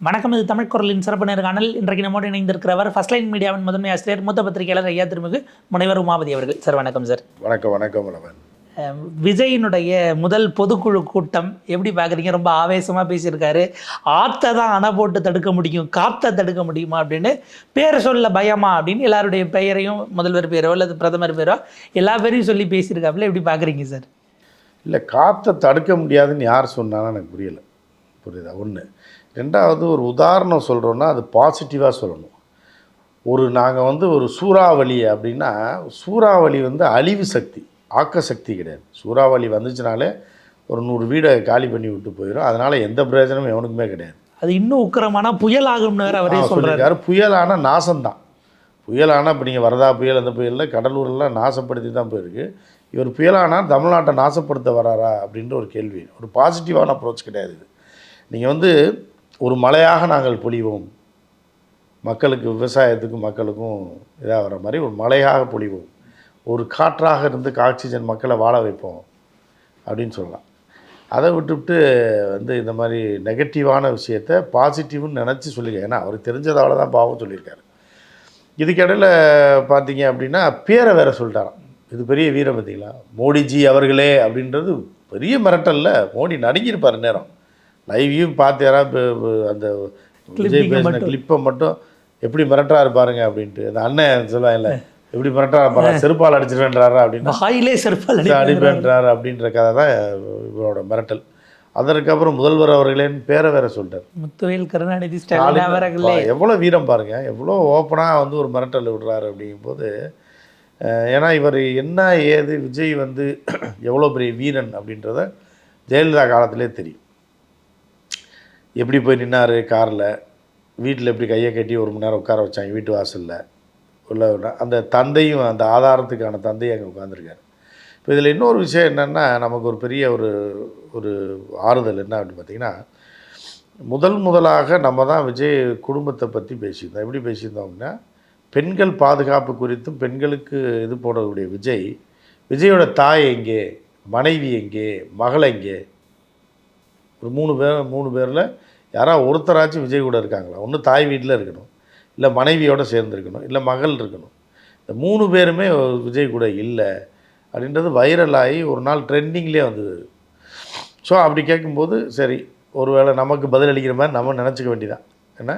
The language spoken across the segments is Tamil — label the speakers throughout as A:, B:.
A: வணக்கம் இது தமிழ் குரலின் சிறப்பு நேர்காணல் இன்றைக்கு நம்மோடு இணைந்திருக்கிறவர் ஃபர்ஸ்ட் லைன் மீடியாவின் முதன்மை ஆசிரியர் மூத்த பத்திரிகையாளர் ஐயா திருமிகு முனைவர் உமாபதி அவர்கள். சார் வணக்கம் சார்
B: வணக்கம் வணக்கம்
A: அஹ் விஜயினுடைய முதல் பொதுக்குழு கூட்டம் எப்படி பார்க்குறீங்க? ரொம்ப ஆவேசமாக பேசியிருக்காரு. ஆத்தை தான் அணை போட்டு தடுக்க முடியும் காத்தை தடுக்க முடியுமா அப்படின்னு பேரை சொல்ல பயமா அப்படின்னு எல்லாருடைய பெயரையும் முதல்வர் பேரோ அல்லது பிரதமர் பேரோ எல்லா பேரையும் சொல்லி பேசியிருக்காப்புல. எப்படி பார்க்குறீங்க சார்
B: இல்லை காற்றை தடுக்க முடியாதுன்னு யார் சொன்னாலும் எனக்கு புரியல. புரியுதா? ஒன்று ரெண்டாவது ஒரு உதாரணம் சொல்கிறோன்னா அது பாசிட்டிவாக சொல்லணும். ஒரு நாங்கள் வந்து ஒரு சூறாவளி அப்படின்னா சூறாவளி வந்து அழிவு சக்தி ஆக்க சக்தி கிடையாது. சூறாவளி வந்துச்சுனாலே ஒரு நூறு வீடை காலி பண்ணி விட்டு போயிடும் அதனால் எந்த பிரயோஜனமும் எவனுக்குமே கிடையாது.
A: அது இன்னும் உக்கிரமான புயல் ஆகும்னு வேற அவரே
B: சொல்லியிருக்காரு. புயலான நாசம்தான். புயலானா இப்போ நீங்கள் வரதா புயல் அந்த புயலில் கடலூரெல்லாம் நாசப்படுத்தி தான் போயிருக்கு. இவர் புயலானா தமிழ்நாட்டை நாசப்படுத்த வராரா அப்படின்ற ஒரு கேள்வி. ஒரு பாசிட்டிவான அப்ரோச் கிடையாது இது. நீங்கள் வந்து ஒரு மழையாக நாங்கள் பொழிவோம். மக்களுக்கு விவசாயத்துக்கும் மக்களுக்கும் இதாக வர மாதிரி ஒரு மழையாக பொழிவோம். ஒரு காற்றாக இருந்து ஆக்சிஜன் மக்களை வாழ வைப்போம் அப்படின்னு சொல்லலாம். அதை விட்டுவிட்டு வந்து இந்த மாதிரி நெகட்டிவான விஷயத்த பாசிட்டிவ்னு நினச்சி சொல்லியிருக்காரு ஏன்னா அவருக்கு தெரிஞ்சதால தான் பாவம் சொல்லியிருக்காரு. இதுக்கிடையில் பார்த்தீங்க அப்படின்னா பேரை வேற சொல்லிட்டாராம். இது பெரிய வீரம் பார்த்தீங்களா மோடிஜி அவர்களே அப்படின்றது பெரிய மிரட்டல்ல. மோடி நடுங்கியிருப்பார் நேரம். லைவையும் பார்த்து யாராவது அந்த விஜய் பேசின. கிளிப்பை மட்டும் எப்படி மிரட்டா இருப்பாருங்க அப்படின்ட்டு. அந்த அண்ணன் சொல்லுவாங்கல்ல எப்படி மிரட்டா இருப்பாரா செருப்பால் அடிச்சிருவேன்றாரா அப்படின்னு
A: வாயிலே செருப்பால்.
B: அடிப்பேன்றார் அப்படின்ற கதை தான் இவரோட மிரட்டல். அதற்கப்புறம் முதல்வர் அவர்களேன்னு பேரை வேற சொல்லிட்டார்.
A: முத்துவேல் கருணாநிதி ஸ்டாலின் அவர்களே.
B: எவ்வளோ வீரம் பாருங்க. எவ்வளோ ஓப்பனாக வந்து ஒரு மிரட்டல் விடுறாரு அப்படிங்கும்போது ஏன்னா இவர் என்ன ஏது விஜய் வந்து எவ்வளோ பெரிய வீரன் அப்படின்றத ஜெயலலிதா காலத்திலே தெரியும். எப்படி போய் நின்னார் காரில்? வீட்டில் எப்படி கையை கட்டி ஒரு மணி நேரம் உட்கார வச்சாங்க வீட்டு வாசலில்? உள்ள அந்த தந்தையும் அந்த ஆதாரத்துக்கான தந்தையும் அங்கே உட்காந்துருக்காரு இப்போ இதில் இன்னொரு விஷயம் என்னென்னா நமக்கு ஒரு பெரிய ஒரு ஒரு ஆறுதல் என்ன அப்படின்னு பார்த்தீங்கன்னா முதல் முதலாக நம்ம தான் விஜய் குடும்பத்தை பற்றி பேசியிருந்தோம். எப்படி பேசியிருந்தோம் அப்படின்னா பெண்கள் பாதுகாப்பு குறித்தும் பெண்களுக்கு இது போடக்கூடிய விஜய் விஜயோட தாய் எங்கே? மனைவி எங்கே? மகள் எங்கே? ஒரு மூணு பேர் மூணு பேரில் யாராவது ஒருத்தராச்சும் விஜய் கூட இருக்காங்களா? ஒன்று தாய் வீட்டில் இருக்கணும். இல்லை மனைவியோடு சேர்ந்துருக்கணும். இல்லை மகள் இருக்கணும். இந்த மூணு பேருமே விஜய் கூட இல்லை அப்படின்றது வைரலாகி ஒரு நாள் ட்ரெண்டிங்லேயே வந்தது. ஸோ அப்படி கேட்கும்போது சரி ஒருவேளை நமக்கு பதில் அளிக்கிற மாதிரி நம்ம நினச்சிக்க வேண்டியதான் ஏன்னா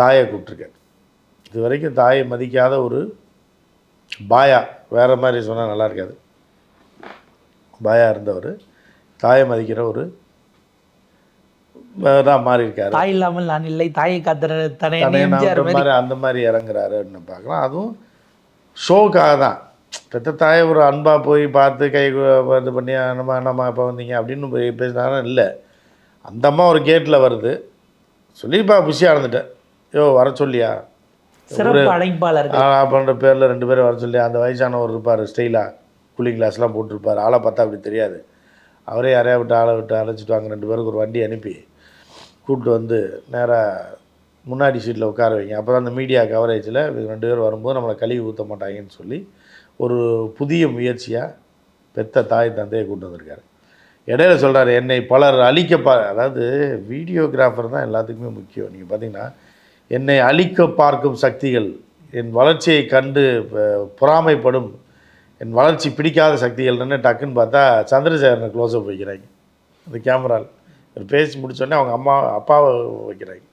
B: தாயை கூப்பிட்ருக்கேன் இது வரைக்கும் தாயை மதிக்காத ஒரு பாயா வேறு மாதிரி சொன்னால் நல்லா இருக்காது. பாயா இருந்தவர். தாயை மதிக்கிற ஒரு தான் மாறி இருக்காரு.
A: தாய் இல்லாமல் நான் இல்லை தாயை காத்திர தனே மாதிரி.
B: அந்த மாதிரி இறங்குறாரு அப்படின்னு பார்க்கலாம். அதுவும் ஷோக்காக தான். பெத்த தாயை ஒரு அன்பாக போய் பார்த்து கை இது பண்ணி நம்ம நம்ம இப்போ வந்தீங்க அப்படின்னு போய் பேசினாலும் இல்லை. அந்த அம்மா ஒரு கேட்டில் வருது. சொல்லிப்பா பிஸியாக இருந்துட்டேன். யோ வர சொல்லியா? அப்படின்ற பேரில் ரெண்டு பேரும் வர சொல்லி அந்த வயசானவர் இருப்பார் ஸ்டைலாக கூலிங் கிளாஸ்லாம் போட்டிருப்பார். ஆளை பார்த்தா அப்படி தெரியாது. அவரே யாரையா விட்டு ஆளை விட்டு அழைச்சிட்டு வாங்க ரெண்டு பேருக்கு ஒரு வண்டி அனுப்பி. கூப்பிட்டு வந்து நேராக முன்னாடி சீட்டில் உட்கார வைங்க. அப்போ தான் அந்த மீடியா கவரேஜில் ரெண்டு பேர் வரும்போது நம்மளை கழுவி ஊற்ற மாட்டாங்கன்னு சொல்லி ஒரு புதிய முயற்சியாக பெத்த தாய் தந்தையை கூட்டு வந்திருக்காரு. இடையில சொல்கிறார் என்னை பலர் அழிக்க அதாவது வீடியோகிராஃபர் தான் எல்லாத்துக்குமே முக்கியம். நீங்கள் பார்த்தீங்கன்னா என்னை அழிக்க பார்க்கும் சக்திகள் என் வளர்ச்சியை கண்டு பொறாமைப்படும் என் வளர்ச்சி பிடிக்காத சக்திகள்னு டக்குன்னு பார்த்தா சந்திரசேகரனை க்ளோஸ்அப் வைக்கிறாங்க. அந்த கேமராவில் பேசி முடிச்சோடனே அவங்க அம்மா அப்பாவை வைக்கிறாங்க.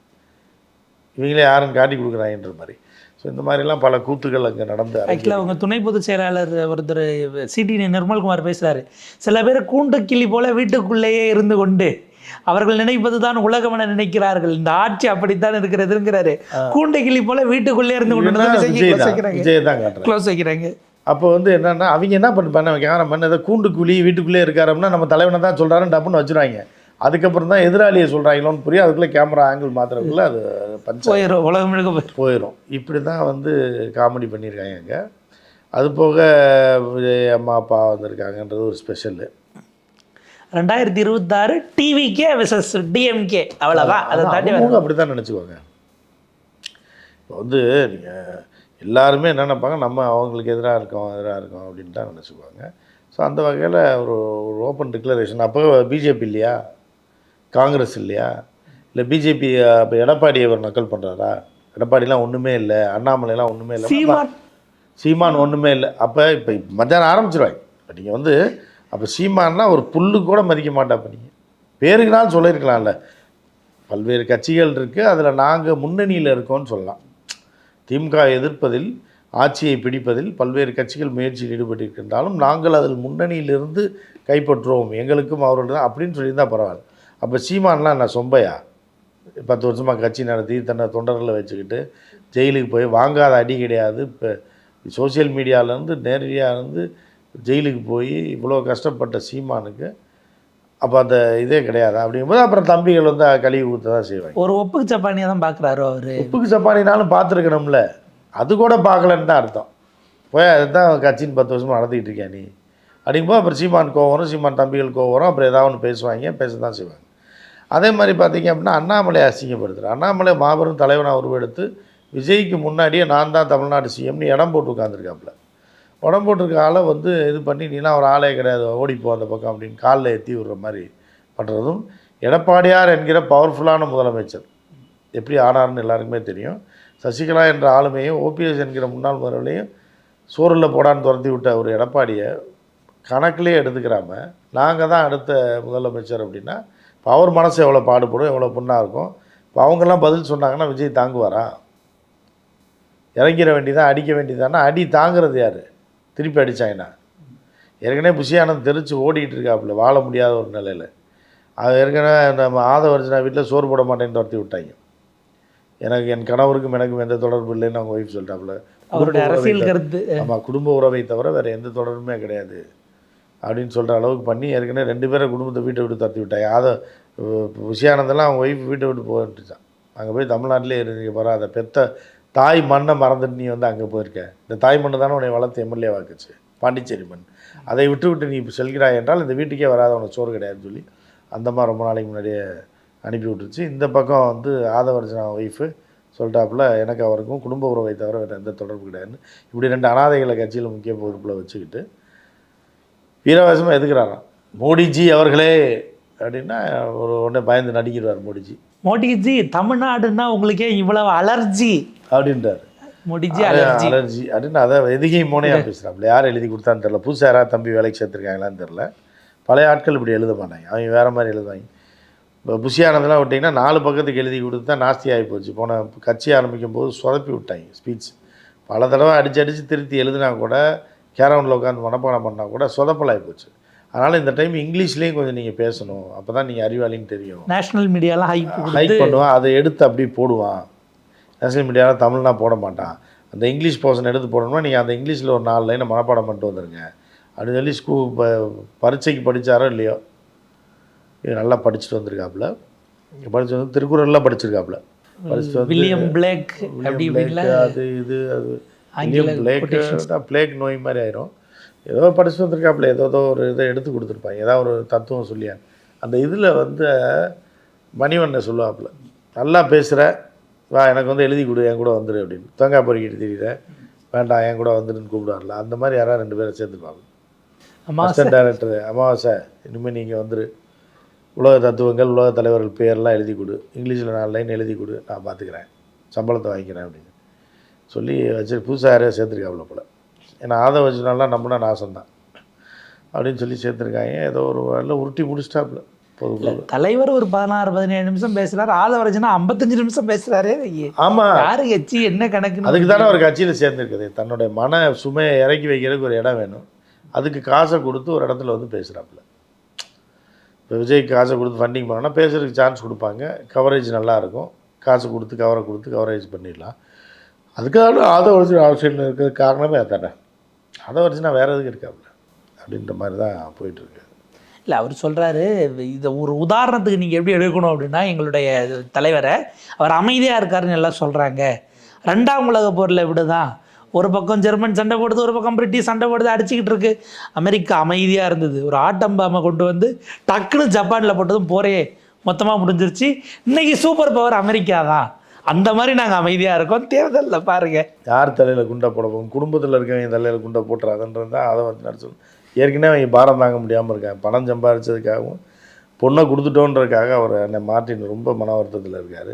B: இவங்களே யாருன்னு காட்டி கொடுக்குறாங்கன்ற மாதிரி. ஸோ இந்த மாதிரிலாம் பல கூத்துகள் அங்கே நடந்து
A: ஆக்சுவலாக அவங்க துணை பொதுச் செயலாளர் ஒருத்தர் சிடி நிர்மல்குமார் பேசுறாரு. சில பேர் கூண்டு கிளி போல வீட்டுக்குள்ளேயே இருந்து கொண்டு அவர்கள் நினைப்பது தான் உலகம் என நினைக்கிறார்கள். இந்த ஆட்சி அப்படித்தான் இருக்கிறதுங்கிறாரு. கூண்டு கிளி போல வீட்டுக்குள்ளே இருந்து கொண்டு க்ளோஸ் வைக்கிறாங்க.
B: அப்போ வந்து என்னன்னா அவங்க என்ன பண்ணி பண்ண வைக்கிறாங்க? நம்ம என்ன கூண்டு குழி வீட்டுக்குள்ளே இருக்காருன்னா நம்ம தலைவனை தான் சொல்கிறாருன்னு டப்புன்னு வச்சுருவாங்க. அதுக்கப்புறம் தான் எதிராளியை சொல்கிறாங்களோன்னு புரியும். அதுக்குள்ளே கேமரா ஆங்கிள் மாத்திரக்குள்ளே அது பஞ்ச
A: போயிடும் உலகம் முழுக்க போயிடும்
B: இப்படி தான் வந்து காமெடி பண்ணியிருக்காங்க அங்கே. அது போக அம்மா அப்பா வந்திருக்காங்கன்றது ஒரு ஸ்பெஷலு
A: ரெண்டாயிரத்தி இருபத்தாறு டிவிகே விசஸ் டிஎம்கே அவ்வளோதான் அதை தாண்டி
B: அப்படி தான் நினச்சிக்குவாங்க. இப்போ வந்து நீங்கள் எல்லாருமே என்ன நினைப்பாங்க? நம்ம அவங்களுக்கு எதிராக இருக்கோம் எதிராக இருக்கோம் அப்படின்னு தான் நினச்சிக்குவாங்க. ஸோ அந்த வகையில் ஒரு ஒரு ஓப்பன் டிக்ளரேஷன் அப்போ பிஜேபி இல்லையா? காங்கிரஸ் இல்லையா? இல்லை பிஜேபி இப்போ எடப்பாடி அவர் நக்கல் பண்ணுறாரா எடப்பாடிலாம் ஒன்றுமே இல்லை அண்ணாமலைலாம் ஒன்றுமே இல்லை.
A: சீமான்.
B: சீமான் ஒன்றுமே இல்லை. அப்போ இப்போ மத்தியானம் ஆரம்பிச்சிருவாங்க. நீங்கள் வந்து அப்போ சீமான்னா ஒரு புல்லு கூட மதிக்க மாட்டாப்ப நீங்கள் பேருக்குனாலும் சொல்லியிருக்கலாம்ல. பல்வேறு கட்சிகள் இருக்குது அதில் நாங்கள் முன்னணியில் இருக்கோம்னு சொல்லலாம். திமுக எதிர்ப்பதில் ஆட்சியை பிடிப்பதில் பல்வேறு கட்சிகள் முயற்சியில் ஈடுபட்டிருக்கின்றாலும் நாங்கள் அதில் முன்னணியிலிருந்து கைப்பற்றுவோம். எங்களுக்கும் அவர்கள் தான் அப்படின்னு சொல்லியிருந்தா பரவாயில்ல. அப்போ சீமான்லாம் நான் சொம்பையா? பத்து வருஷமாக கட்சி நடத்தி தன்னை தொண்டர்களை வச்சுக்கிட்டு ஜெயிலுக்கு போய் வாங்காத அடி கிடையாது. இப்போ சோஷியல் மீடியாவிலேருந்து நேரடியாக இருந்து ஜெயிலுக்கு போய் இவ்வளோ கஷ்டப்பட்ட சீமானுக்கு அப்போ அந்த இதே கிடையாது. அப்படிங்கும்போது அப்புறம் தம்பிகள் வந்து கழுவி ஊற்ற தான் செய்வாங்க.
A: ஒரு ஒப்புக்கு சப்பானியா தான் பாக்குறாரு அவரு?
B: உப்புக்கு சப்பானினாலும் பார்த்துருக்கணும்ல. அது கூட பார்க்கலன்னு தான் அர்த்தம். போய் அதுதான் கட்சின்னு பத்து வருஷமாக நடத்திக்கிட்டு இருக்கியா நீ? அப்படிங்கும்போது அப்புறம் சீமான் கோவம் வரும் சீமான் தம்பிகள் கோவம் வரும் அப்புறம் ஏதாவது ஒன்று பேசுவாங்க பேச தான் செய்வாங்க. அதே மாதிரி பார்த்தீங்க அப்படின்னா அண்ணாமலை அசிங்கப்படுத்துகிறார் அண்ணாமலை மாபெரும் தலைவனாக உருவெடுத்து விஜய்க்கு முன்னாடியே நான் தான் தமிழ்நாடு சிஎம்னு இடம் போட்டு உட்காந்துருக்காப்புல உடம்பு போட்டிருக்க ஆளை வந்து இது பண்ணி நீலாம் ஒரு ஆளே கிடையாது ஓடிப்போ அந்த பக்கம் அப்படின்னு காலில் ஏற்றி விடுற மாதிரி பண்ணுறதும் எடப்பாடியார் என்கிற பவர்ஃபுல்லான முதலமைச்சர். எப்படி ஆனார்னு எல்லாருக்குமே தெரியும். சசிகலா என்ற ஆளுமையும் ஓபிஎஸ் என்கிற முன்னாள் முதல்வரையும் சோறில் போடான்னு துரத்தி விட்ட ஒரு எடப்பாடியை கணக்கிலே எடுத்துக்கிறாமல் நாங்கள் தான் அடுத்த முதலமைச்சர் அப்படின்னா இப்போ அவர் மனசு எவ்வளோ பாடுபடும் எவ்வளோ புண்ணாக இருக்கும்? இப்போ அவங்கெல்லாம் பதில் சொன்னாங்கன்னா விஜய் தாங்குவாரா? இறங்கிட வேண்டியதான் அடிக்க வேண்டியதானா? அடி தாங்கிறது யார்? திருப்பி அடித்தாங்கன்னா ஏற்கனவே புஷியானந்த் தெரிச்சு ஓடிட்டு இருக்காப்புல வாழ முடியாத ஒரு நிலையில். அது ஏற்கனவே நம்ம ஆதவர்ஜனா வீட்டில் சோறு போட மாட்டேன்னு துரத்தி விட்டாங்க. எனக்கு என் கணவருக்கும் எனக்கும் எந்த தொடர்பு இல்லைன்னு அவங்க ஒய்ஃப் சொல்லிட்டாப்புல.
A: அவருடைய அரசியல் கருத்து.
B: ஆமாம் குடும்ப உறவை தவிர வேறு எந்த தொடர்புமே கிடையாது. அப்படின்னு சொல்கிற அளவுக்கு பண்ணி ஏற்கனவே ரெண்டு பேரை குடும்பத்தை வீட்டை விட்டு தத்தி விட்டாங்க. அதை விஷயானந்தெல்லாம் அவங்க ஒய்ஃப் வீட்டை விட்டு போயிட்டுச்சான் அங்கே போய் தமிழ்நாட்டிலே இருந்தீங்க போகிற அதை பெத்த தாய் மண்ணை மறந்துட்டு நீ வந்து அங்கே போயிருக்க. இந்த தாய் மண்ணு தானே உன்னை வளர்த்து எம்எல்ஏ வாக்குச்சு பாண்டிச்சேரி மண். அதை விட்டு விட்டு நீ இப்போ செல்கிறாய் என்றால் இந்த வீட்டுக்கே வராத உனக்கு சோறு கிடையாதுன்னு சொல்லி அந்த மாதிரி ரொம்ப நாளைக்கு முன்னாடியே அனுப்பி விட்டுருச்சு. இந்த பக்கம் வந்து ஆதவர்ஜனா ஒய்ஃபு சொல்லிட்டாப்புல எனக்கு அவருக்கும் குடும்ப உறவை தவிர வேறு எந்த தொடர்பு கிடையாதுன்னு. இப்படி ரெண்டு அனாதைகளை கட்சியில் முக்கிய பொறுப்பில் வச்சுக்கிட்டு வீரவாசமாக எதுக்குறாராம் மோடிஜி அவர்களே அப்படின்னா ஒரு உடனே பயந்து நடிக்கிறார் மோடிஜி.
A: மோடிஜி தமிழ்நாடுன்னா உங்களுக்கே இவ்வளவு அலர்ஜி.
B: அப்படின்றார்.
A: மோடிஜி அலர்ஜி.
B: அலர்ஜி. அப்படின்னு அதை எதுகை மோனையாக பேசுகிறாப்புல யார் எழுதி கொடுத்தான்னு தெரில புதுசாக யாராவது தம்பி வேலைக்கு சேர்த்துருக்காங்களான்னு தெரில பழைய ஆட்கள் இப்படி எழுத மாட்டாங்க. அவங்க வேறு மாதிரி எழுதுவாங்க. இப்போ புஷியானதெல்லாம் விட்டிங்கன்னா நாலு பக்கத்துக்கு எழுதி கொடுத்து தான் நாஸ்தி ஆகி போச்சு. போன கட்சி ஆரம்பிக்கும் போது சொதப்பி விட்டாங்க ஸ்பீச் பல தடவை அடிச்சு அடித்து திருத்தி எழுதினா கூட கேரவுண்டில் உட்காந்து மனப்பாடம் பண்ணால் கூட சொதப்பலாகி போச்சு. அதனால் இந்த டைம் இங்கிலீஷ்லேயும் கொஞ்சம் நீங்கள் பேசணும். அப்போ தான் நீங்கள் அறிவாளின்னு தெரியும்.
A: நேஷனல் மீடியாலாம்
B: ஹைக் பண்ணுவான் அதை எடுத்து அப்படியே போடுவான். நேஷனல் மீடியாவில் தமிழ்னா போட மாட்டான். அந்த இங்கிலீஷ் போர்ஷன் எடுத்து போடணும்னா நீங்கள் அந்த இங்கிலீஷில் ஒரு நாலு லைனை மனப்பாடம் பண்ணிட்டு வந்துருங்க. அப்படின்னு சொல்லி ஸ்கூ பரீட்சைக்கு படித்தாரோ இல்லையோ இது நல்லா படிச்சுட்டு வந்திருக்காப்புல. படிச்சு வந்து திருக்குறள்லாம் படிச்சிருக்காப்புல.
A: வில்லியம் பிளேக் அப்படி
B: அது இது அது பிளேக் பிளேக் நோய் மாதிரி ஆயிரும். ஏதோ படிச்சுட்டு வந்திருக்காப்புல ஏதோ ஏதோ ஒரு இதை எடுத்து கொடுத்துருப்பாங்க ஏதாவது ஒரு தத்துவம் சொல்லியா. அந்த இதில் வந்து மணிவண்ணை சொல்லுவாப்புல நல்லா பேசுகிற வா எனக்கு வந்து எழுதி கொடு என் கூட வந்துரு அப்படின்னு. தேங்காய் பொறுக்கிட்டு தெரியுற வேண்டாம் என் கூட வந்துருன்னு கூப்பிடுவார்ல. அந்த மாதிரி யாராவது ரெண்டு பேரை சேர்த்துப்பாங்க
A: அம்மா
B: அசிஸ்டன்ட் டைரக்டர் அமாவாசை இனிமேல் நீங்கள் வந்துரு. உலக தத்துவங்கள் உலக தலைவர்கள் பேர்லாம் எழுதி கொடு. இங்கிலீஷில் நாலு லைன் எழுதி கொடு நான் பார்த்துக்கிறேன் சம்பளத்தை வாங்கிக்கிறேன் அப்படின்னு. சொல்லி வச்சு புதுசாக யாரையோ சேர்த்துருக்காப்புல போல். ஏன்னா ஆதவ வச்சுனாலாம் நம்பினா நாசம்தான் அப்படின்னு சொல்லி சேர்த்துருக்காங்க. ஏதோ ஒரு வேலை உருட்டி முடிச்சிட்டாப்புல.
A: தலைவர் ஒரு பதினாறு பதினேழு நிமிஷம் பேசுறாரு. ஆதவரஜனா ஐம்பத்தஞ்சு நிமிஷம் பேசுறாரு.
B: ஆமாம்
A: யாரு எச்சி என்ன கணக்குன்னு
B: அதுக்கு தானே ஒரு கட்சியில் சேர்ந்துருக்குது. தன்னுடைய மன சுமையை இறக்கி வைக்கிறதுக்கு ஒரு இடம் வேணும். அதுக்கு காசை கொடுத்து ஒரு இடத்துல வந்து பேசுகிறாப்புல இப்போ விஜய்க்கு காசை கொடுத்து ஃபண்டிங் பண்ணோன்னா பேசுறதுக்கு சான்ஸ் கொடுப்பாங்க. கவரேஜ் நல்லா இருக்கும். காசு கொடுத்து கவரை கொடுத்து கவரேஜ் பண்ணிடலாம். அதுக்காக அதை வச்சு அவசியம் இருக்கிறது காரணமே அதானே அதை வச்சுனா வேறு எதுக்கு இருக்காப்புல? அப்படின்ற மாதிரி தான் போயிட்டுருக்கு.
A: இல்லை அவர் சொல்கிறாரு இதை ஒரு உதாரணத்துக்கு நீங்கள் எப்படி எடுக்கணும் அப்படின்னா எங்களுடைய தலைவரை அவர் அமைதியாக இருக்காருன்னு எல்லாம் சொல்கிறாங்க ரெண்டாம் உலக போரில் தான் ஒரு பக்கம் ஜெர்மன் சண்டை போடுது ஒரு பக்கம் பிரிட்டிஷ் சண்டை போடுது அடிச்சுக்கிட்டு இருக்கு. அமெரிக்கா அமைதியாக இருந்தது. ஒரு ஆட்டம் பாமை கொண்டு வந்து டக்குன்னு ஜப்பானில் போட்டதும் போரே மொத்தமாக முடிஞ்சிருச்சு. இன்னைக்கு சூப்பர் பவர் அமெரிக்கா தான் அந்த மாதிரி நாங்கள் அமைதியாக இருக்கோம். தேர்தலில் பாருங்கள்
B: யார் தலையில் குண்டை போட போகும்? குடும்பத்தில் இருக்கவங்க தலையில் குண்டை போட்டுறாதுன்றது தான் அதை வந்து நடத்தணும் ஏற்கனவே அவங்க பாரம் தாங்க முடியாமல் இருக்காங்க பணம் சம்பாதிச்சதுக்காகவும் பொண்ணை கொடுத்துட்டோன்றதுக்காக அவர் அண்ணன் மார்ட்டின் ரொம்ப மன வருத்தத்தில் இருக்கார்.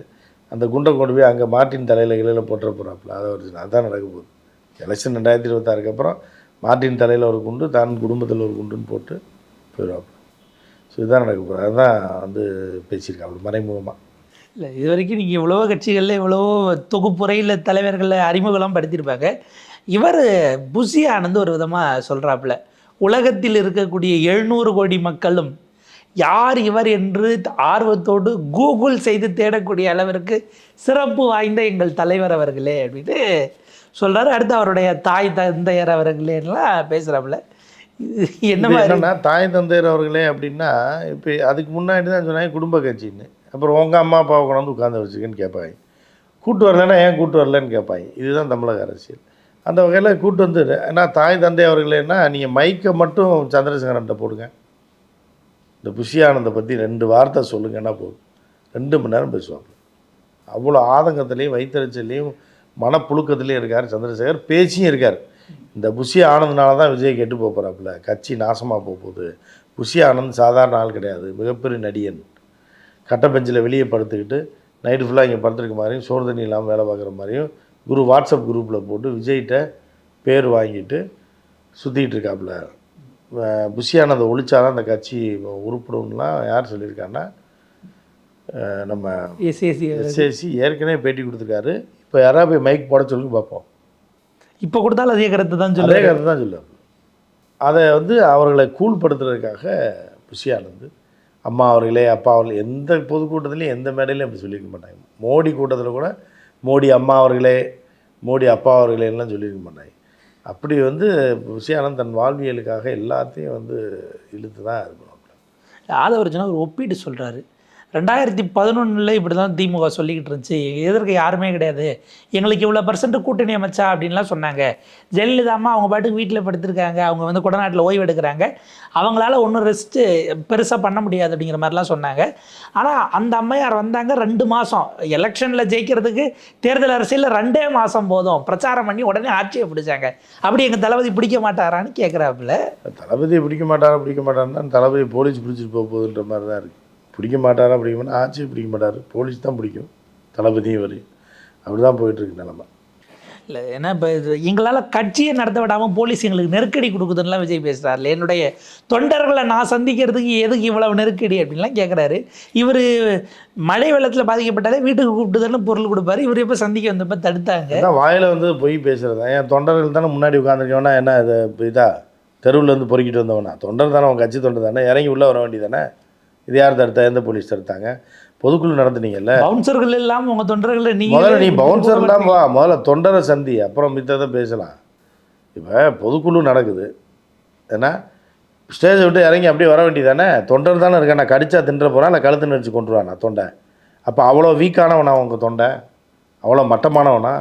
B: அந்த குண்டை கொண்டு போய் அங்கே மார்ட்டின் தலையில் இலையில் போட்டுற போகிறாப்புல அதை ஒரு அதுதான் நடக்க போகுது. எலெக்ஷன் ரெண்டாயிரத்தி இருபத்தாறுக்கு அப்புறம் மார்ட்டின் தலையில் ஒரு குண்டு தான் குடும்பத்தில் ஒரு குண்டுன்னு போட்டு போயிடுவாப்புல. ஸோ இதுதான் நடக்க போகிறது அதுதான் வந்து பேசியிருக்காங்க மறைமுகமாக
A: இல்லை இது வரைக்கும் நீங்கள் இவ்வளவோ கட்சிகளில் இவ்வளவோ தொகுப்புறையில் தலைவர்களை அறிமுகம்லாம் படுத்தியிருப்பாங்க இவர் புஷி ஆனந்த் ஒரு விதமாக சொல்கிறாப்புல உலகத்தில் இருக்கக்கூடிய எழுநூறு கோடி மக்களும் யார் இவர் என்று ஆர்வத்தோடு கூகுள் செய்து தேடக்கூடிய அளவிற்கு சிறப்பு வாய்ந்த எங்கள் தலைவர் அவர்களே அப்படின்னு சொல்கிறாரு அடுத்து அவருடைய தாய் தந்தையர் அவர்களேலாம் பேசுகிறாப்புல என்ன
B: தாய் தந்தையர் அவர்களே அப்படின்னா இப்போ அதுக்கு முன்னாடி தான் சொன்னாங்க குடும்ப கட்சின்னு. அப்புறம் உங்கள் அம்மா அப்பாவை கொண்டாந்து உட்காந்து வச்சுக்கன்னு கேட்பாங்க கூட்டு வரலன்னா ஏன் கூட்டு வரலன்னு கேட்பாங்க இதுதான் தமிழக அரசியல். அந்த வகையில் கூட்டு வந்து ஏன்னா தாய் தந்தை அவர்களேன்னா நீங்கள் மைக்கை மட்டும் சந்திரசேகரன்ட்ட போடுங்க. இந்த புஷி பற்றி ரெண்டு வார்த்தை சொல்லுங்கன்னா போதும். ரெண்டு மணி நேரம் பேசுவாங்க அவ்வளோ ஆதங்கத்துலேயும் வைத்தறிச்சல்லையும் மனப்புழுக்கத்துலேயும் இருக்கார் சந்திரசேகர். பேச்சியும் இருக்கார். இந்த புஷி ஆனந்தனால தான் விஜய் கெட்டு போக போகிறாப்புல கட்சி நாசமாக போக போகுது. புஷி ஆனந்த் சாதாரண ஆள் கிடையாது. மிகப்பெரிய நடிகன். கட்ட பெஞ்சில் வெளியே படுத்துக்கிட்டு நைட்டு ஃபுல்லாக இங்கே படுத்துருக்க மாதிரியும் சோறு தண்ணி இல்லாமல் வேலை பார்க்குற மாதிரியும் குரு வாட்ஸ்அப் குரூப்பில் போட்டு விஜய்கிட்ட பேர் வாங்கிட்டு சுற்றிட்டு இருக்காப்புல அஹ் புஷி ஆனந்தை ஒழிச்சாதான் அந்த கட்சி உருப்படும்லாம் யார் சொல்லியிருக்காங்கன்னா நம்ம
A: எஸ்ஏசி
B: எஸ்ஏசி ஏற்கனவே பேட்டி கொடுத்துருக்காரு. இப்போ யாராவது போய் மைக் போட சொல்லுங்க பார்ப்போம்
A: இப்போ கொடுத்தாலும் அதே கருத்து தான்
B: அதே
A: சொல்லுவாரு
B: கருத்து தான் சொல்லுவார் அதை வந்து அவர்களை கூழ்படுத்துறதுக்காக புஷியானந்து அம்மா அவர்களே அப்பா அவர்களே எந்த பொதுக்கூட்டத்துலையும் எந்த மேடையிலையும் அப்படி சொல்லியிருக்க மாட்டாங்க. மோடி கூட்டத்தில் கூட மோடி அம்மா அவர்களே மோடி அப்பா அவர்களே எல்லாம் சொல்லியிருக்க மாட்டாங்க. அப்படி வந்து விஷயானந்த் தன் வாழ்வியலுக்காக எல்லாத்தையும் வந்து இழுத்து தான் இருக்கணும்
A: ஆதவர்ஜனா ஒரு ஒப்பீடு சொல்கிறாரு ரெண்டாயிரத்தி பதினொன்றில் இப்படி தான் திமுக சொல்லிக்கிட்டு இருந்துச்சு. எதிர்க்க யாருமே கிடையாது. எங்களுக்கு இவ்வளோ பர்சன்ட் கூட்டணி அமைச்சா அப்படின்லாம் சொன்னாங்க. ஜெயலலிதா அம்மா அவங்க பாட்டுக்கு வீட்டில் படுத்திருக்காங்க. அவங்க வந்து குடநாட்டில் ஓய்வு எடுக்கிறாங்க. அவங்களால ஒன்றும் ரெஸ்ட்டு பெருசாக பண்ண முடியாது அப்படிங்கிற மாதிரிலாம் சொன்னாங்க. ஆனால் அந்த அம்மையார் வந்தாங்க ரெண்டு மாதம் எலெக்ஷனில் ஜெயிக்கிறதுக்கு தேர்தல் அரசியலில் ரெண்டே மாதம் போதும். பிரச்சாரம் பண்ணி உடனே ஆட்சியை பிடிச்சாங்க. அப்படி எங்கள் தளபதி பிடிக்க மாட்டாரான்னு கேட்குறாப்புல
B: தளபதி பிடிக்க மாட்டாரா பிடிக்க மாட்டாருன்னு தளபதி போலீஸ் பிடிச்சிட்டு போக போகுதுன்ற மாதிரி தான் இருக்குது பிடிக்க மாட்டாரா பிடிக்க ஆட்சியை பிடிக்க மாட்டார். போலீஸ் தான் பிடிக்கும். தளபதியும் வரையும் அப்படி தான் போயிட்டுருக்கு நிலமை.
A: இல்லை ஏன்னா இப்போ இது எங்களால் கட்சியை நடத்த விடாமல் போலீஸ் எங்களுக்கு நெருக்கடி கொடுக்குதுன்னுலாம் விஜய் பேசுகிறார்ல என்னுடைய தொண்டர்களை நான் சந்திக்கிறதுக்கு எதுக்கு இவ்வளவு நெருக்கடி அப்படின்லாம் கேட்குறாரு இவர் மழை வெள்ளத்தில் பாதிக்கப்பட்டாலே வீட்டுக்கு கூப்பிட்டு தானே பொருள் கொடுப்பாரு. இவர் எப்போ சந்திக்க வந்தப்போ தடுத்தாங்க.
B: வாயில் வந்து பொய் பேசுறது? என் தொண்டர்கள் தானே முன்னாடி உட்காந்துருக்கவனா என்ன இது இப்போ இதா? தெருவில் இருந்து பொறுக்கிட்டு வந்தவனா? தொண்டர் தானே அவன் கட்சி தொண்டர் தானே? இறங்கி உள்ளே வர வேண்டியதானே இது யார் தடுத்தா? எந்த போலீஸ் தடுத்தாங்க? பொதுக்குழு நடத்துனீங்கல்ல?
A: பவுன்சர்கள் எல்லாம் உங்கள் தொண்டர்களை
B: முதல்ல நீ
A: நீங்கள்
B: பவுன்சர் இல்லாம வா. முதல்ல தொண்டரை சந்தி அப்புறம் மித்ததை பேசலாம். இப்போ பொதுக்குழு நடக்குது. ஏன்னா ஸ்டேஜை விட்டு இறங்கி அப்படியே வர வேண்டியதானே தொண்டர் தானே இருக்கேன். நான் கடிச்சா தின்ற போகிறான் இல்லை கழுத்து நடிச்சு கொண்டுருவான் நான் தொண்டை. அப்போ அவ்வளோ வீக்கானவனா உங்கள் தொண்டை? அவ்வளோ மட்டமானவனா?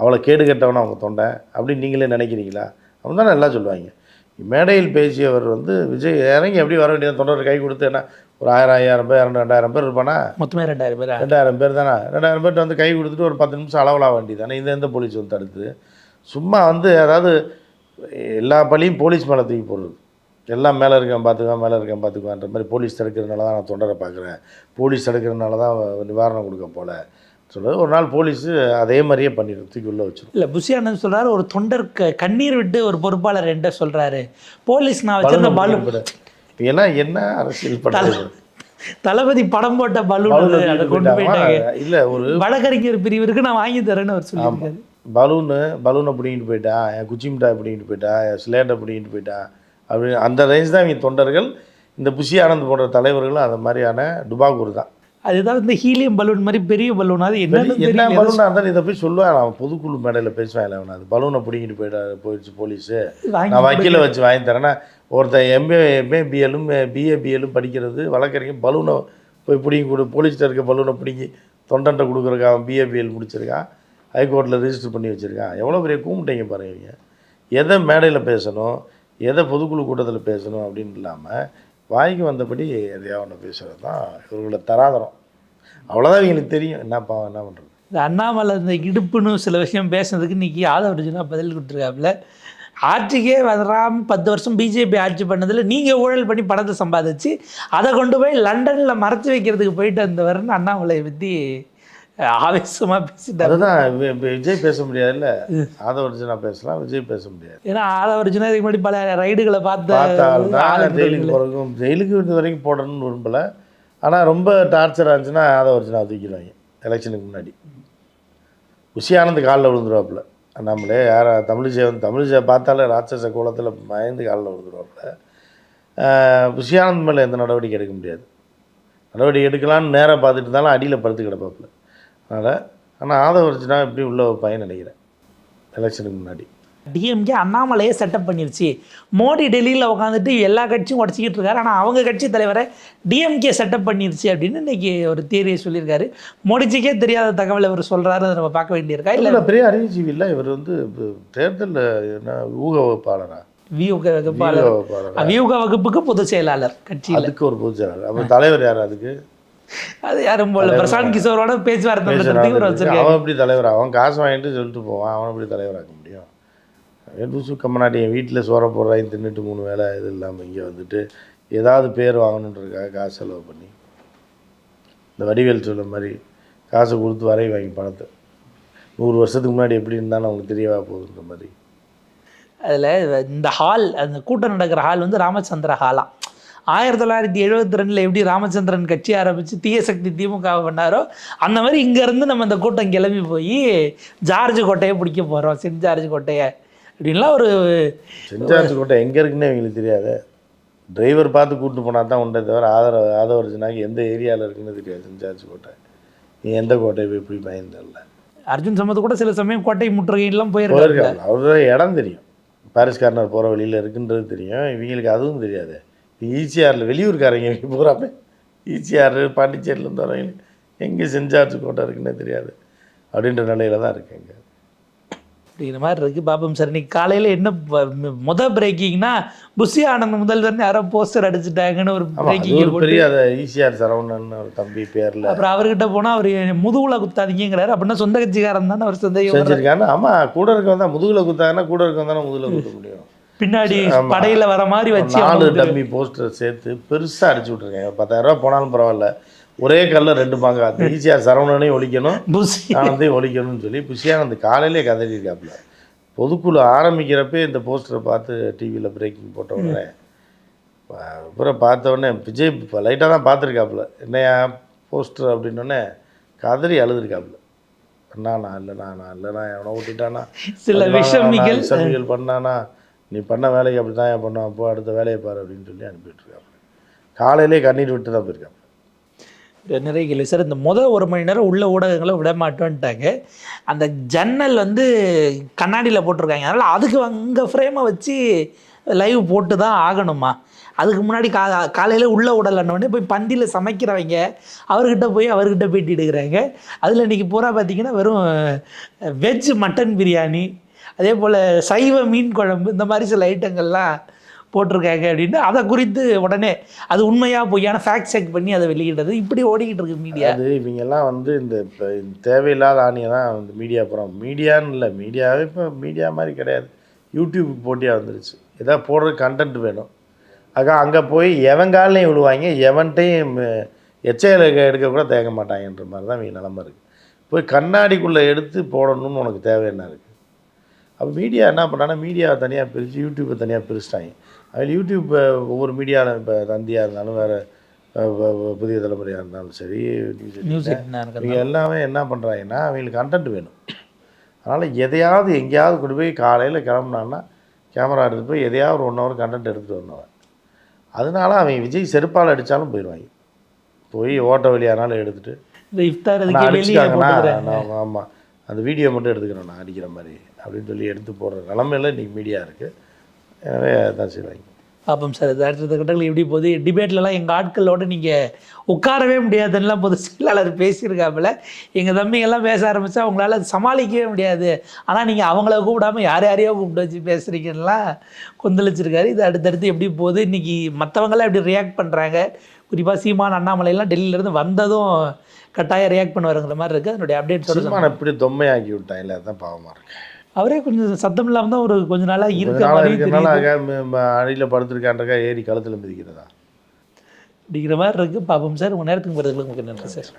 B: அவ்வளோ கேடு கெட்டவனா உங்கள் தொண்டை? அப்படின்னு நீங்களே நினைக்கிறீங்களா? அவன் தானே எல்லாம் சொல்லுவாங்க. மேடையில் பேசியவர் வந்து விஜய் இறங்கி எப்படி வர வேண்டியது தொண்டர் கை கொடுத்து என்ன ஒரு ஆயிரம் ஐயாயிரம் பேர் இரண்டு ரெண்டாயிரம் பேர் இருப்பானா?
A: மொத்தமே ரெண்டாயிரம் பேர்?
B: ரெண்டாயிரம் பேர் தானே? ரெண்டாயிரம் பேர்ட்ட வந்து கை கொடுத்துட்டு ஒரு பத்து நிமிஷம் அளவலாக வேண்டியது தானே இந்த எந்த போலீஸ் வந்து தடுத்து சும்மா வந்து அதாவது எல்லா பழியும் போலீஸ் மேலே தூக்கி போடுறது. எல்லாம் மேலே இருக்கேன் பார்த்துக்குவேன் மேலே இருக்கேன் பார்த்துக்குவேன்ற மாதிரி போலீஸ் தடுக்கிறதுனால தான் நான் தொண்டரை பார்க்குறேன். போலீஸ் தடுக்கிறதுனால தான் நிவாரணம் கொடுக்க போல. சொல்றது ஒரு நாள் போலீஸ் அதே மாதிரியே பண்ணிடும் தூக்கி உள்ளே வச்சிடும்
A: இல்லை புஷியானந்த் சொல்றாரு ஒரு தொண்டர் க- கண்ணீர் விட்டு ஒரு பொறுப்பாளர் என்கிட்ட சொல்றாரு. போலீஸ் நான் வச்சிருந்த பலூன்
B: எல்லாம் என்ன அரசியல் பண்ணுறது
A: தளபதி படம் போட்ட பலூன் அது, கொண்டு போயிட்டாங்க.
B: இல்லை ஒரு
A: வழக்கறிஞர் பிரிவிற்கு நான் வாங்கி தரேன்னு அவர் சொல்லியிருக்காரு.
B: பலூனு பலூனை பிடிங்கிட்டு போயிட்டான் என் குச்சி மிட்டாய் பிடிங்கிட்டு போயிட்டான் என் ஸ்லேட்டை பிடிங்கிட்டு போயிட்டான் அப்படி அந்த ரேஞ்ச் தான் இவங்க தொண்டர்கள். இந்த புஷி ஆனந்த் போன்ற தலைவர்களும் அந்த மாதிரியான டுபாகூர் தான்.
A: அதுதான் இந்த ஹீலியம் பலூன் மாதிரி பெரிய பலூன். அது
B: என்ன
A: தெரியல.
B: பலூனாக இருந்தாலும் இதை போய் சொல்லுவான் அவன் பொதுக்குழு மேடையில் பேசுவான் அவன் அது பலூனை பிடிங்கிட்டு போயிட்டா போயிடுச்சு போலீஸு. நான் வக்கீல வச்சு வாங்கி தரேன்னா ஒருத்தன் எம்ஏ எம்ஏ பிஎலும் பிஏ பிஎலும் படிக்கிறது வழக்கறிஞர் பலூனை போய் பிடிங்கி கொடு போலீஸ்கிட்ட இருக்க பலூனை பிடிங்கி தொண்டன்ட்ட கொடுக்குறக்கான் பிஏ பிஎல் முடிச்சிருக்கான் ஹைகோர்ட்டில் ரிஜிஸ்டர் பண்ணி வச்சுருக்கான் எவ்வளோ பெரிய கூமிட்டைங்க பாருங்க இவங்க. எதை மேடையில் பேசணும் எதை பொதுக்குழு கூட்டத்தில் பேசணும் அப்படின்னு இல்லாமல் வாய்க்கு வந்தபடி எதையா ஒன்று பேசுகிறது தான் இவர்களை தராதரம். அவ்வளோதான் இவங்களுக்கு தெரியும். என்னப்பா என்ன பண்ணுறது
A: இந்த அண்ணாமலை இந்த இடுப்புன்னு சில விஷயம் பேசுனதுக்கு இன்றைக்கி ஆதவ பதில் கொடுத்துருக்காப்புல. ஆட்சிக்கே வராமல் பத்து வருஷம் பிஜேபி ஆட்சி பண்ணதில் நீங்கள் ஊழல் பண்ணி பணத்தை சம்பாதிச்சு அதை கொண்டு போய் லண்டனில் மறைச்சு வைக்கிறதுக்கு போயிட்டு வந்தவர்னு அண்ணாமலையை பற்றி ஆவேசமாக பேசிட்டார்.
B: அதுதான் விஜய் பேச முடியாதுல்ல? ஆதவர்ஜனா பேசலாம் விஜய் பேச முடியாது.
A: ஏன்னா ஆதவர்ஜுனா இதுக்கு முன்னாடி பல ரைடுகளை பார்த்த
B: ஜெயிலுக்கு போகிறதுக்கும் ஜெயிலுக்கு இது வரைக்கும் போடணும்னு விரும்பலை. ஆனால் ரொம்ப டார்ச்சர் ஆச்சுன்னா ஆதவர்ஜனா தூக்கிடுவாங்க எலெக்ஷனுக்கு முன்னாடி. உஷி ஆனந்த் காலில் விழுந்துருவாப்புல. நம்மளே யாரா தமிழிசை வந்து தமிழிசை பார்த்தாலே ராட்சச கோலத்தில் பயந்து காலில் விழுந்துருவாப்புல. உஷி மேலே எந்த நடவடிக்கை எடுக்க முடியாது. நடவடிக்கை எடுக்கலாம்னு நேராக பார்த்துட்டு இருந்தாலும் அடியில் படுத்து கிடப்பாப்புல. அதனால் ஆனால் ஆதவர்ஜனா எப்படி உள்ள ஒரு பையன் நினைக்கிறேன். எலெக்ஷனுக்கு முன்னாடி.
A: டிஎம்கே அண்ணாமலையே செட்டப் பண்ணிருச்சு. மோடி டெல்லியில் உட்காந்துட்டு எல்லா கட்சியும் உடச்சிக்கிட்டு இருக்காரு. ஆனால் அவங்க கட்சி தலைவரை டிஎம்கே செட்டப் பண்ணிருச்சு அப்படின்னு இன்னைக்கு ஒரு தியரியை சொல்லியிருக்காரு. மோடிஜிக்கே தெரியாத தகவல் இவர் சொல்கிறாரு அதை நம்ம பார்க்க வேண்டியிருக்கா? இல்லை
B: பெரிய அறிவுஜீவி இல்லை. இவர் வந்து தேர்தலில் என்ன ஊக வகுப்பாளரா?
A: வியூக வகுப்பாளர். வியூக வகுப்புக்கு பொதுச் செயலாளர் கட்சியில்.
B: அதுக்கு ஒரு பொதுச்செயலாளர் அப்போ தலைவர் யார் அதுக்கு?
A: அது யாரும் போல. பிரசாந்த் கிஷோரோட பேச்சுவார்த்தை
B: அவன் எப்படி தலைவர்? அவன் காசு வாங்கிட்டு சொல்லிட்டு போவான். அவன் எப்படி முடியும் லூசு கம்மநாட்டி என் வீட்டில் சோற போடுறாங்க தின்னுட்டு மூணு வேலை இது இல்லாமல் இங்கே வந்துட்டு ஏதாவது பேர் வாங்கணுன்றதுக்காக காசு செலவு பண்ணி இந்த வடிவேல் சொல்ல மாதிரி காசை கொடுத்து வரை வாங்கி பணத்தை. நூறு வருஷத்துக்கு முன்னாடி எப்படி இருந்தாலும் அவங்களுக்கு தெரியவா போகுதுன்ற மாதிரி.
A: அதில் இந்த ஹால் அந்த கூட்டம் நடக்கிற ஹால் வந்து ராமச்சந்திர ஹாலா ஆயிரத்தி தொள்ளாயிரத்தி எழுபத்தி ரெண்டில் எப்படி ராமச்சந்திரன் கட்சி ஆரம்பித்து தீய சக்தி திமுக பண்ணாரோ அந்த மாதிரி இங்கேருந்து நம்ம இந்த கூட்டம் கிளம்பி போய் ஜார்ஜ் கோட்டையை பிடிக்க போகிறோம் சென்ட் ஜார்ஜ் கோட்டையை. அப்படின்லாம் ஒரு
B: செஞ்சார்ஜ் கோட்டை எங்கே இருக்குன்னே எங்களுக்கு தெரியாது. டிரைவர் பார்த்து கூப்பிட்டு போனால் தான் உண்டே தவிர ஆதரவு ஆதரவுச்சுனாக்கு எந்த ஏரியாவில் இருக்குன்னு தெரியாது செஞ்சார்ஜ் கோட்டை நீ எந்த கோட்டை போய் எப்படி பயந்தல்ல
A: அர்ஜுன் சம்பத் கூட சில சமயம் கோட்டை முற்றுகையெல்லாம்
B: போயிருக்காங்க அவரோட இடம் தெரியும். பாரிஸ் கார்னர் போகிற வழியில் இருக்குன்றது தெரியும். இவங்களுக்கு அதுவும் தெரியாது. ஈசிஆரில் வெளியூர்காரங்க பூராமே ஈசிஆர் பாண்டிச்சேரியிலேருந்து வரவங்க. எங்கே செஞ்சார்ஜ் கோட்டை இருக்குன்னே தெரியாது. அப்படின்ற நிலையில தான் இருக்குங்க.
A: அப்படிங்கிற மாதிரி இருக்குது பாபம் சார் இன்னைக்கு காலையில் என்ன முத பிரேக்கிங்னா புஷி ஆனந்த் முதல்வர் யாரோ போஸ்டர் அடிச்சுட்டாங்கன்னு ஒரு பிரேக்கிங்
B: பெரிய அதை ஈசிஆர் சரவணன் ஒரு தம்பி பேரில்.
A: அப்புறம் அவர்கிட்ட போனால் அவர் முதுகுல குத்தாதீங்கிறாரு அப்படின்னா சொந்த கட்சிக்காரன் தானே அவர் சொந்த
B: செஞ்சிருக்காங்க ஆமாம் கூட இருக்கவன் தான். முதுகில் குத்தாங்கன்னா கூட இருக்கவன் தானே முதுகில் குத்த முடியும்.
A: பின்னாடி. படையில வர மாதிரி வச்சு
B: நாலு டம்மி போஸ்டர் சேர்த்து பெருசாக அடிச்சு விட்ருக்காங்க பத்தாயிரரூபா போனாலும் பரவாயில்ல. ஒரே கல்ல ரெண்டு பாங்க ஈஸியாக சரவணனையும் ஒழிக்கணும்.
A: புஷி
B: ஆனந்தையும் ஒழிக்கணும்னு சொல்லி புஷியானந்த் காலையிலே கதறியிருக்காப்புல. பொதுக்குழு ஆரம்பிக்கிறப்பே இந்த போஸ்டரை பார்த்து டிவியில் பிரேக்கிங் போட்ட உடனே ப- அப்புறம் பார்த்த உடனே விஜய் இப்போ லைட்டாக தான் பார்த்துருக்காப்புல. என்னையா போஸ்டர் அப்படின்னோடனே கதறி அழுதுருக்காப்புல. அண்ணாண்ணா இல்லைண்ணா இல்லைண்ணா எவனோ விட்டுட்டானா
A: சில விஷமிகள்.
B: விஷமிகள் பண்ணானா. நீ பண்ண வேலைக்கு அப்படி தான் பண்ணுவான் அப்போ அடுத்த வேலையை பாரு அப்படின்னு சொல்லி அனுப்பிட்டு இருக்காப்புல காலையிலே கண்ணீர் விட்டு தான் போயிருக்காப்புல.
A: நிறைகள் சார் இந்த முதல் ஒரு மணி நேரம் உள்ள ஊடகங்களை விட மாட்டோன்ட்டாங்க. அந்த ஜன்னல் வந்து கண்ணாடியில் போட்டிருக்காங்க. அதனால் அதுக்கு அங்கே ஃப்ரேமை வச்சு லைவ் போட்டு தான் ஆகணுமா? அதுக்கு முன்னாடி கா காலையில் உள்ள உடலன்னொடனே போய் பந்தியில் சமைக்கிறவங்க அவர்கிட்ட போய் அவர்கிட்ட பேட்டி எடுக்கிறாங்க. அதில் இன்றைக்கி பூரா பார்த்தீங்கன்னா வெறும் வெஜ் மட்டன் பிரியாணி அதே போல் சைவ மீன் குழம்பு இந்த மாதிரி சில ஐட்டங்கள்லாம் போட்டிருக்காங்க அப்படின்னு அதை குறித்து உடனே அது உண்மையாக பொய்யான ஃபேக்ட் செக் பண்ணி அதை வெளியிடுறது. இப்படி ஓடிக்கிட்டு இருக்கு மீடியா
B: அது இவங்கெல்லாம் வந்து இந்த இப்போ தேவையில்லாத ஆணியை தான் வந்து மீடியா போகிறோம் மீடியான்னு இல்லை மீடியாவே இப்போ மீடியா மாதிரி கிடையாது. யூடியூப் போட்டியாக வந்துருச்சு. ஏதாவது போடுற கண்டென்ட் வேணும். அக்கா அங்கே போய் எவன் காலையும் விழுவாங்க? எவன்ட்டையும் எச்சையில் எடுக்க கூட தேங்க மாட்டாங்கன்ற மாதிரி தான் இவங்க நிலமை இருக்குது போய் கண்ணாடிக்குள்ளே எடுத்து போடணும்னு உனக்கு தேவை என்ன இருக்குது அப்போ மீடியா என்ன பண்ணான்னா மீடியாவை தனியாக பிரித்து யூடியூப்பை தனியாக பிரிச்சிட்டாங்க. அதில் யூடியூப் அஹ், ஒவ்வொரு மீடியாவில் இப்போ தந்தியாக இருந்தாலும் வேறு புதிய தலைமுறையாக இருந்தாலும் சரி நியூஸ் இவங்க எல்லாமே என்ன பண்ணுறாங்கன்னா அவங்களுக்கு கண்டென்ட் வேணும். அதனால் எதையாவது எங்கேயாவது கொண்டு போய் காலையில் கிளம்புனான்னா கேமரா எடுத்துகிட்டு போய் எதையாவது ஒரு ஒன் ஹவர் கண்டென்ட் எடுத்துகிட்டு வரணும். அதனால அவன் விஜய் செருப்பால் அடித்தாலும் போயிடுவாங்க. போய் ஓட்ட வழியானாலும் எடுத்துகிட்டு
A: இந்த இஃப்தார்
B: ஆமாம் அந்த வீடியோ மட்டும் எடுத்துக்கிறேன் நான் அடிக்கிற மாதிரி. அப்படின்னு சொல்லி எடுத்து போடுற நிலமையில இன்றைக்கி மீடியா இருக்குது எனவே அதான் செய்வாங்க.
A: பார்ப்போம் சார் இது அடுத்த கட்டங்கள் எப்படி போகுது? டிபேட்லலாம் எங்கள் ஆட்களோட நீங்கள் உட்காரவே முடியாதுன்னுலாம் பொது செயலாளர் பேசியிருக்காப்புல. எங்கள் தம்பிங்கெல்லாம் பேச ஆரம்பித்தா அவங்களால அது சமாளிக்கவே முடியாது. ஆனால் நீங்கள் அவங்கள கூப்பிடாம யார் யாரையோ கூப்பிட்டு வச்சு பேசுகிறீங்கலாம் கொந்தளிச்சிருக்காரு. இது அடுத்தடுத்து எப்படி போகுது? இன்றைக்கி மற்றவங்களாம் எப்படி ரியாக்ட் பண்ணுறாங்க குறிப்பாக சீமான் அண்ணாமலையெல்லாம் டெல்லியிலேருந்து வந்ததும் கட்டாயம் ரியாக்ட் பண்ணுவாருங்கிற மாதிரி இருக்குது அதனுடைய அப்டேட் சொல்லுங்கள்
B: இப்படி தொம்மையாக்கி விட்டான் இல்லை அதுதான் பாவமாக இருக்கு.
A: அவரே கொஞ்சம் சத்தம் இல்லாமல் தான் ஒரு கொஞ்ச நாளாக
B: கொஞ்ச
A: இருக்க
B: நாளாக
A: மாதிரி
B: இருக்கிறனால
A: தெரியுது.
B: அங்கே அடியில் படுத்திருக்கான்றக்கா ஏறி கழுத்தில் மிதிக்கிறதா?
A: அப்படிங்கிற மாதிரி இருக்குது பாப்போம் சார். உங்கள் நேரத்துக்கு போகிறதுக்கு உங்களுக்கு நன்றி சார்.